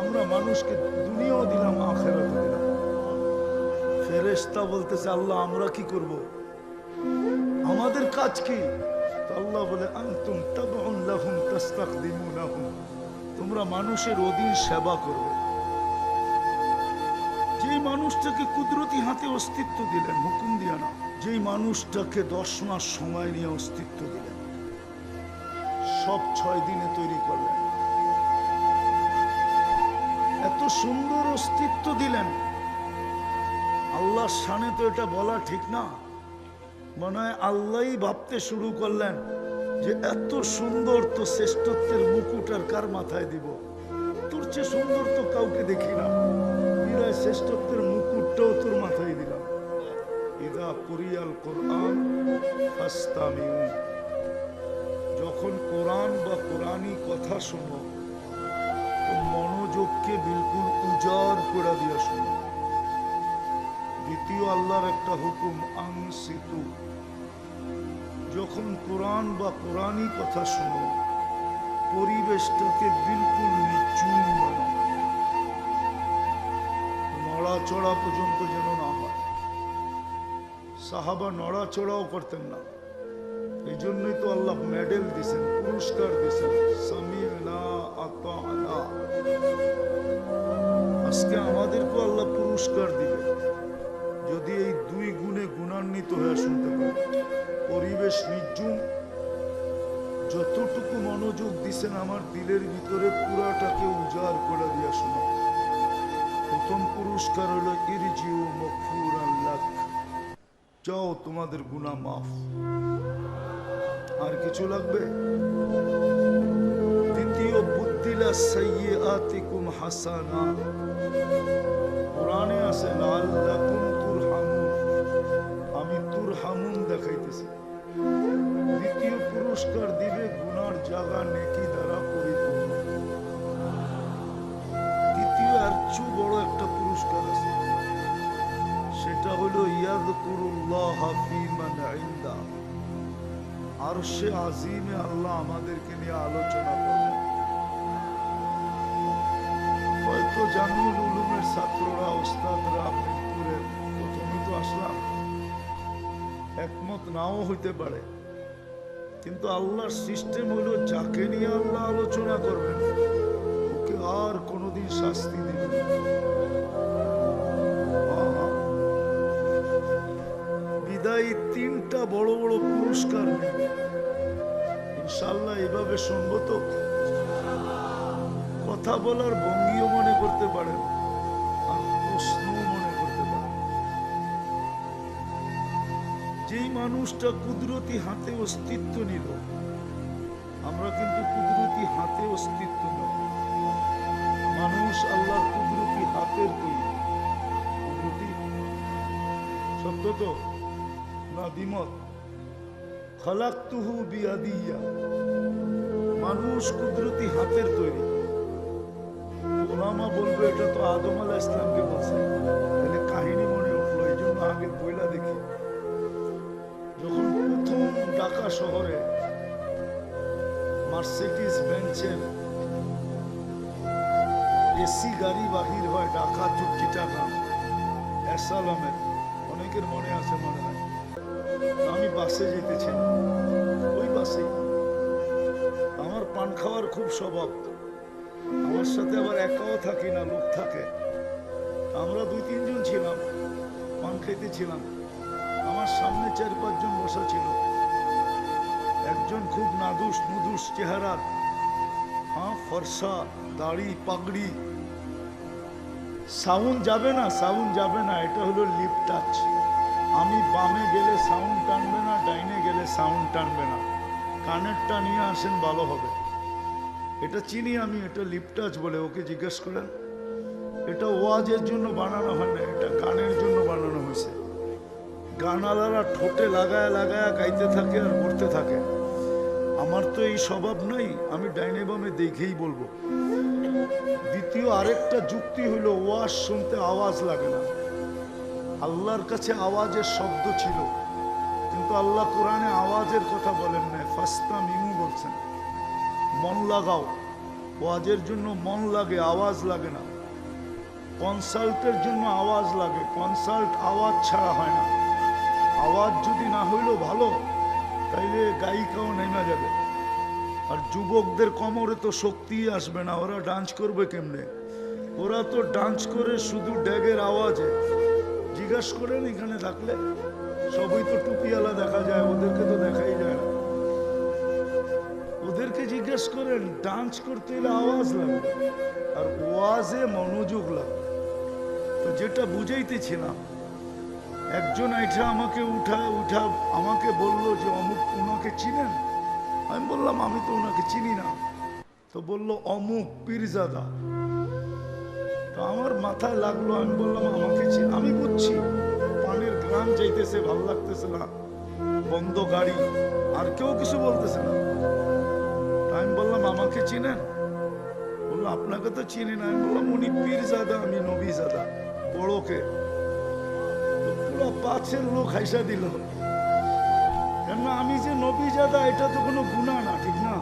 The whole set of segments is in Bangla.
আমরা মানুষকে দুনিয়াও দিলাম আখেরাতও দিলাম। ফেরেশতা বলতেছে, আল্লাহ, আমরা কি করব? আমাদের কাজ কি? আল্লাহ বলে, আনতুম তাবউন লাহুম তোমরা মানুষের অধীন সেবা করবে যে মানুষটাকে কুদরতি হাতে অস্তিত্ব দিলেন, হুকুম দিয়া না, যেই মানুষটাকে দশ মাস সময় নিয়ে অস্তিত্ব দিলেন, সব ছয় দিনে তৈরি করলেন। এত সুন্দর অস্তিত্ব দিলেন। আল্লাহর সানে তো এটা বলা ঠিক না। মনে হয় আল্লাহই ভাবতে শুরু করলেন যে এত সুন্দর তো শ্রেষ্ঠত্বের মুকুট আর কার মাথায় দিব? তোর চেয়ে সুন্দর তো কাউকে দেখি না। বিরায় শ্রেষ্ঠত্বের মুকুটটাও তোর মাথায় দিলাম ইদা কুরিয়াল কোরআন যখন কোরআন বা কোরআনই কথা শোনো তো মনোযোগকে বিলকুল উজাড় করে দিয়া শোনো। দ্বিতীয় আল্লাহর একটা হুকুম আংসিতু যখন কোরআন বা কোরআনই কথা শোনো, পরিবেশটাকে বিলকুল নিচুম বানাও। নড়াচড়া পর্যন্ত যেন না হয়। সাহাবা নড়াচড়াও করতেন না। এই জন্যই তো আল্লাহ মেডেল দিছেন পুরস্কার দিছেন সামিনা আজকে আমাদেরকেও আল্লাহ পুরস্কার দিবে। যদি এই দুই গুণে গুণান্বিত হয়ে শুনতে পারি পরিবেশ নির্জুম, যতটুকু মনোযোগ দিছেন আমার দিলের ভিতরে পুরাটাকে উজাড় করে দিয়া শোনা প্রথম পুরস্কার হলো, ইরজিউ মকফুর আল্লাহ যাও তোমাদের গুণা মাফ। আর কিছু লাগবে? দ্বিতীয় বুদ্দিলা সাইয়ে আতিকুম হাসানা। পুরাণে আছে আরশে আজিমে আল্লাহ আমাদেরকে নিয়ে আলোচনা করবেন হয়তো জামিউল উলুমের ছাত্ররা ওস্তাদরা মিরপুরের প্রথমে তো আসলাম। একমত নাও হইতে পারে। কিন্তু আল্লাহর সিস্টেম হলো, যাকে নিয়ে আল্লাহ আলোচনা করবেন, ওকে আর কোনোদিন শাস্তি দিবেন বিদায়ী তিনটা বড় বড় পুরস্কার ইনশাল্লাহ এভাবে শুনব তো কথা বলার ভঙ্গিও মনে করতে পারেন যেই মানুষটা কুদরতি হাতে অস্তিত্ব নিল, আমরা কিন্তু কুদরতি হাতে অস্তিত্ব নয় মানুষ আল্লাহ কুদরতি হাতের তৈরি, কুদরতি। তো? না দ্বিমত খালাক্তুহু বিয়াদিয়া। মানুষ কুদরতি হাতের তৈরি। ওলামা বলবে, এটা তো আদম আলাহ ইসলামকে বলছে তাহলে কাহিনী মনে উঠল, এই জন্য আগে বইলা দেখি। যখন প্রথম ঢাকা শহরে মার্সিডিস বেঞ্চের এসি গাড়ি বাহির হয়, ঢাকা চুট্টিটাকা এসালামের অনেকের মনে আছে মনে হয়। আমি বাসে যেতেছি ওই বাসে। আমার পান খাওয়ার খুব স্বভাব। আমার সাথে আবার একাও থাকি না, লোক থাকে। আমরা দুই, তিনজন ছিলাম, পান খাইতেছিলাম আমার সামনে চার, পাঁচজন বসা ছিল। একজন খুব নাদুস, নুদুস চেহারার হ্যাঁ ফর্সা, দাড়ি, পাগড়ি। সাউন্ড যাবে না, সাউন্ড যাবে না, এটা হলো লিপ টাচ আমি বামে গেলে সাউন্ড টানবে না, ডাইনে গেলে সাউন্ড টানবে না। কানেরটা নিয়ে আসেন, ভালো হবে। এটা চিনি আমি, এটা লিপ টাচ বলে ওকে জিজ্ঞেস করেন। এটা ওয়াজের জন্য বানানো হয় না, এটা গানের জন্য বানানো হয়েছে। গানালারা ঠোঁটে লাগায় লাগায় গাইতে থাকে আর করতে থাকে। আমার তো এই স্বভাব নাই, আমি ডাইনে বামে দেখেই বলব। দ্বিতীয় আরেকটা যুক্তি হলো ওয়াজ শুনতে আওয়াজ লাগে না। আল্লাহর কাছে আওয়াজের শব্দ ছিল। কিন্তু আল্লাহ কোরআনে আওয়াজের কথা বলেন না ফাস্তা মিমু বলছেন, মন লাগাও। ওয়াজের জন্য মন লাগে, আওয়াজ লাগে না। কনসাল্টের জন্য আওয়াজ লাগে। কনসাল্ট আওয়াজ ছাড়া হয় না। আওয়াজ যদি না হইলেও ভালো, তাইলে গায়িকাও নেমে যাবে। আর যুবকদের কোমরে তো শক্তিই আসবে না। ওরা ডান্স করবে কেমনে? ওরা তো ডান্স করে শুধু ড্যাগের আওয়াজে। জিজ্ঞাস করেন, এখানে থাকলে সবই তো টুপিওয়ালা দেখা যায়, ওদেরকে তো দেখাই যায় না। ওদেরকে জিজ্ঞেস করেন, ডান্স করতে এলে আওয়াজ লাগবে আর ওয়াজে মনোযোগ লাগবে তো যেটা বুঝাইতেছিলাম একজন এটা আমাকে উঠা উঠা আমাকে বলল যে, অমুক ওনাকে চিনেন? আমি বললাম, আমি তো ওনাকে চিনি না। তো বলল, অমুক পীরজাদা। আমার মাথায় লাগল, আমি বললাম, আমাকে আমি বুঝছি, পানের গ্রাম যাইতেছে, ভালো লাগতেছে না, বন্ধ গাড়ি, আর কেউ কিছু বলতেছে না। আমি বললাম, আমাকে চিনেন? বলল, আপনাকে তো চিনি না। আমি বললাম, উনি পীরজাদা, আমি নবীজাদা বড়কে পুরো পাঁচের লোক হাইসা দিল। কেননা আমি যে নবী জাদা এটা তো কোনো গুণা না, ঠিক না?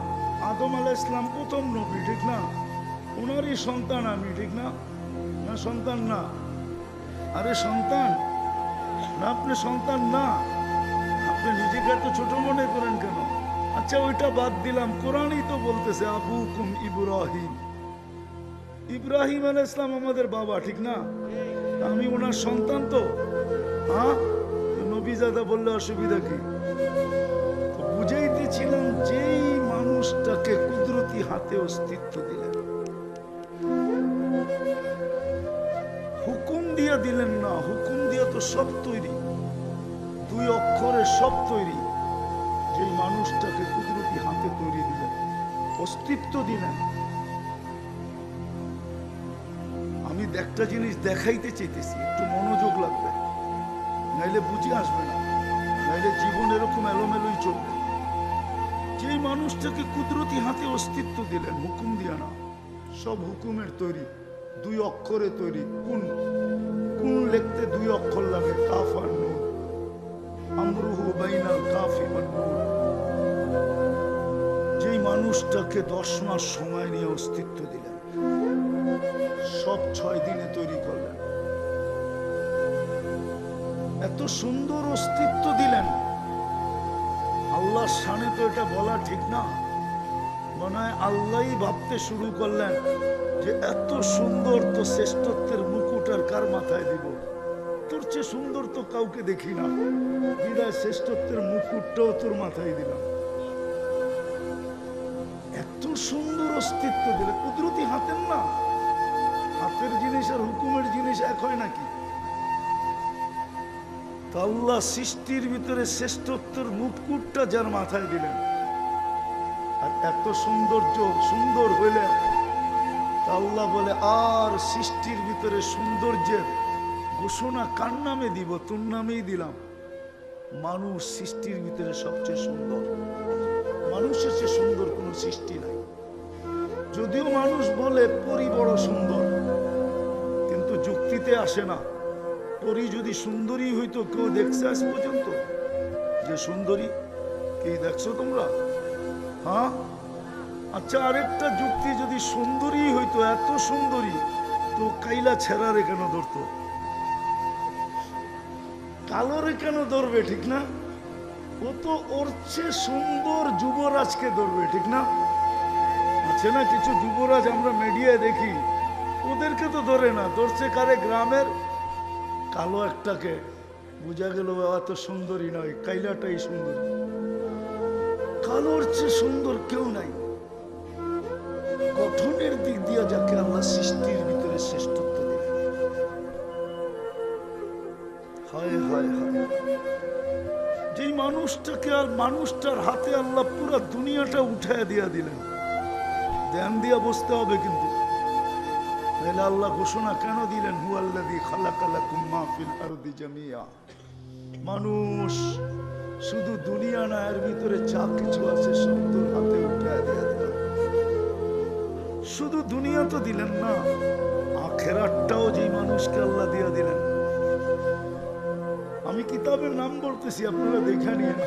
আদম আলাহ ইসলাম প্রথম নবী, ঠিক না? ওনারই সন্তান আমি, ঠিক না? না, সন্তান না। আরে, সন্তান, না, আপনি সন্তান না। আপনি নিজেকে এত ছোট মনে করেন কেন? আচ্ছা ওইটা বাদ দিলাম। কোরআনই তো বলতেছে আবু কুম ইব্রাহিম। ইব্রাহিম আলাহ ইসলাম আমাদের বাবা, ঠিক না? আমি ওনার সন্তান তো। হ্যাঁ? নবীজাদা বললে অসুবিধা কি? বুঝাইতেছিলাম, যেই মানুষটাকে কুদরতি হাতে অস্তিত্ব দিলেন। দিয়া দিলেন না, হুকুম দিয়া তো সব তৈরি। দুই অক্ষরে সব তৈরি। যে মানুষটাকে কুদরতি হাতে তৈরি দিলেন, অস্তিত্ব দিলেন। আমি একটা জিনিস দেখাইতে চাইতেছি, একটু মনোযোগ লাগবে। নাইলে বুঝে আসবে না, নাইলে জীবন এরকম এলোমেলোই চলবে। যে মানুষটাকে কুদরতি হাতে অস্তিত্ব দিলেন, হুকুম দিয়া না, সব হুকুমের তৈরি, দুই অক্ষরে তৈরি, কোন? কোন লিখতে দুই অক্ষর লাগে? কাফ আর নুন আমরুহু বাইনাল কাফি নুন যেই মানুষটাকে দশ মাস সময় নিয়ে অস্তিত্ব দিলেন, সব ছয় দিনে তৈরি করলেন। এত সুন্দর অস্তিত্ব দিলেন। আল্লাহর সামনে তো এটা বলা ঠিক না। মনে হয় আল্লাহই ভাবতে শুরু করলেন যে এত সুন্দর তো শ্রেষ্ঠত্বের মুকুট আর কার মাথায় দিব? তোর চেয়ে সুন্দর তো কাউকে দেখি না। বিদায় শ্রেষ্ঠত্বের মুকুটটাও তোর মাথায় দিলাম। এত সুন্দর অস্তিত্ব দিলে কুদরতি হাতের না? হাতের জিনিস আর হুকুমের জিনিস এক হয় নাকি? তা আল্লাহ সৃষ্টির ভিতরে শ্রেষ্ঠত্বের মুকুটটা যার মাথায় দিলেন। এত সৌন্দর্য সুন্দর হইলেন তা আল্লাহ বলে, আর সৃষ্টির ভিতরে সৌন্দর্যের ঘোষণা কার নামে দিব? তোর নামেই দিলাম। মানুষ সৃষ্টির ভিতরে সবচেয়ে সুন্দর। মানুষের চেয়ে সুন্দর কোনো সৃষ্টি নাই। যদিও মানুষ বলে, পরি বড় সুন্দর। কিন্তু যুক্তিতে আসে না। পরি যদি সুন্দরী হইতো, কেউ দেখছে আজ পর্যন্ত? যে সুন্দরী, কি দেখছ তোমরা? হ্যাঁ? আচ্ছা আরেকটা যুক্তি যদি সুন্দরী হইতো, এত সুন্দরী, তো কাইলা ছেড়ারে কেন ধরতো? কালোরে কেন ধরবে, ঠিক না? ও তো ওর চেয়ে সুন্দর যুবরাজকে ধরবে, ঠিক না? আছে না কিছু যুবরাজ আমরা মিডিয়ায় দেখি? ওদেরকে তো ধরে না, ধরছে কারে গ্রামের? কালো একটাকে। বোঝা গেল এত সুন্দরী নয়, কাইলাটাই সুন্দরী। কালোর চেয়ে সুন্দর কেউ নাই। গঠনের দিক দিয়ে যাকে আল্লাহ সৃষ্টির ভিতরে শ্রেষ্ঠত্ব দিলেন হায় হায় হায়। যেই মানুষটাকে আর মানুষটার হাতে আল্লাহ পুরো দুনিয়াটা উঠায় দিয়া দিলেন, ধ্যান দিয়া বসতে হবে কিন্তু। তাহলে আল্লাহ ঘোষণা কেন দিলেন হু আল্লাদি খালাকালাকুম মাহফিল আরদি জামিয়া মানুষ শুধু দুনিয়া না, এর ভিতরে যা কিছু আছে সব তোর হাতে উঠায় দিয়া দিলেন শুধু দুনিয়া তো দিলেন না, আখেরাতটাও যেই মানুষকে আল্লাহ দিয়া দিলেন। আমি কিতাবের নাম বলতেছি, আপনারা দেখে নিন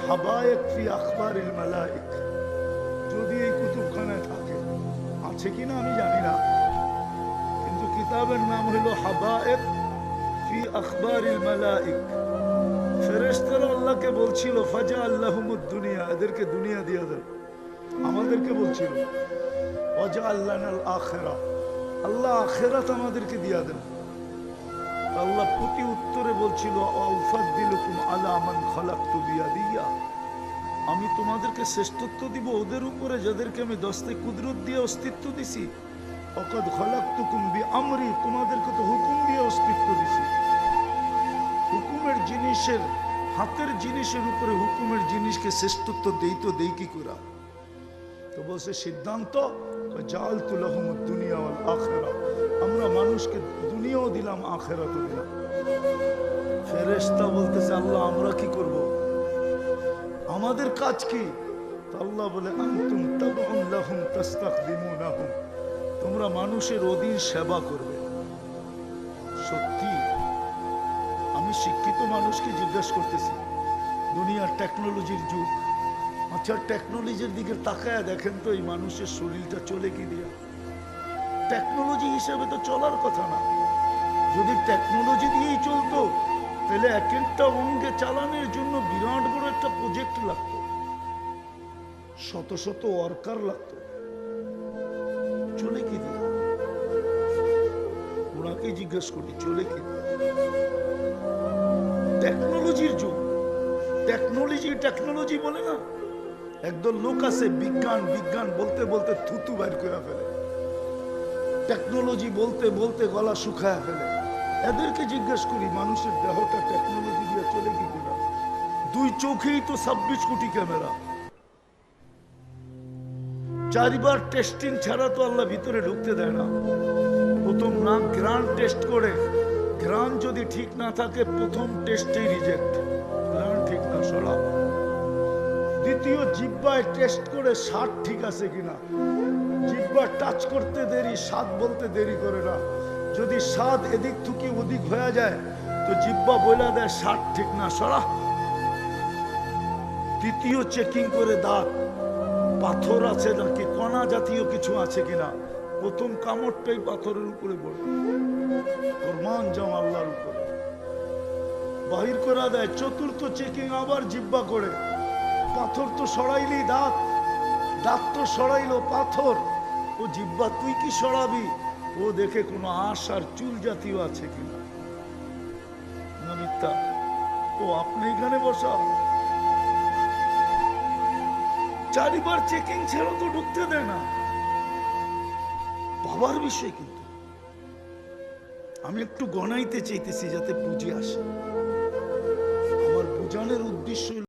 ফি আখবারিল মালাইক। যদি এই কুতুবখানায় থাকে, আছে কিনা আমি জানি না, কিন্তু কিতাবের নাম হলো হাবায়েক ফি আখবারিল মালাইক। ফেরেশতারা আল্লাহকে বলছিল, ফাজা আল্লাহমুদ দুনিয়া। এদেরকে দুনিয়া দিয়ে দেন আমাদেরকে বলছিল অজা আল্লাহ আখেরা। আল্লাহ আখেরাত আমাদেরকে দিয়া দেন। আল্লাহ প্রতি উত্তরে বলছিল আমি তোমাদেরকে শ্রেষ্ঠত্ব দিব ওদের উপরে, যাদেরকে আমি দস্তে কুদরত দিয়ে অস্তিত্ব দিছি। অকদ খলাক্তুকুম বি আমরি তোমাদেরকে তো হুকুম দিয়ে অস্তিত্ব দিছি। জিনিসের, হাতের জিনিসের উপরে হুকুমের জিনিসকে শ্রেষ্ঠত্ব দেই তো দেই কি করা? তো বলছে, সিদ্ধান্ত জাল তুলাহম দুনিয়া আখেরা আমরা মানুষকে দুনিয়াও দিলাম, আখেরাতও দিলাম। ফেরেশতা বলতেছে, আল্লাহ, আমরা কি করব? আমাদের কাজ কি? আল্লাহ বলে তোমরা মানুষের অধীন সেবা করবে। সত্যি আমি শিক্ষিত মানুষকে জিজ্ঞেস করতেছি, দুনিয়ার টেকনোলজির যুগ। আচ্ছা টেকনোলজির দিকে তাকায় দেখেন তো এই মানুষের শরীরটা চলে কি দিয়া? টেকনোলজি হিসেবে তো চলার কথা না। যদি টেকনোলজি দিয়েই চলতো, তাহলে এক একটা অঙ্গে চালানোর জন্য বিরাট বড় একটা প্রজেক্ট লাগতো। শত শত ওয়ার্কার লাগতো। চলে কি দিয়ে? ওনাকে জিজ্ঞেস করি, চলে কি দিয়ে? টেকনোলজির যুগ। টেকনোলজি টেকনোলজি বলে না? একদল লোক আছে বিজ্ঞান বিজ্ঞান বলতে বলতে থুতু বাইর করে ফেলে। টেকনোলজি বলতে বলতে গলা শুকায় ফেলে। এদেরকে জিজ্ঞেস করি, মানুষের দেহটা টেকনোলজি দিয়ে চলে কি করে? দুই চোখেই তো ছাব্বিশ কোটি ক্যামেরা। চারিবার টেস্টিং ছাড়া তো আল্লাহ ভিতরে ঢুকতে দেয় না। প্রথম না গ্রান টেস্ট করে গ্রান যদি ঠিক না থাকে, প্রথম টেস্টেই রিজেক্ট গ্রান ঠিক না সরা দ্বিতীয়, জিব্বায় টেস্ট করে স্বাদ ঠিক আছে কিনা? জিব্বা টাচ করতে দেরি স্বাদ বলতে দেরি করে না। যদি স্বাদ এদিক থুকি ওদিক হয়ে যায়, তো জিব্বা বলে দেয় স্বাদ ঠিক না সরা তৃতীয় চেকিং করে দাঁত পাথর আছে নাকি, কণা জাতীয় কিছু আছে কিনা? প্রথম কামড়টাই পাথরের উপরে পড়ে। কোরবান যাও আল্লাহর উপরে। বাহির করা দেয়, চতুর্থ চেকিং আবার জিব্বা করে। পাথর তো সরাইলি দাঁত দাঁত তো সরাইলো পাথর। ও জিব্বা তুই কি সরাবি? ও দেখে কোনো আঁশ আর চুল জাতীয় আছে কিনা। না ও আপনি এখানে বসা। চারিবার চেকিং ছাড়া তো ঢুকতে দেয় না। বাবার বিষয় কিন্তু। আমি একটু গণাইতে চাইতেছি যাতে বুঝে আসে।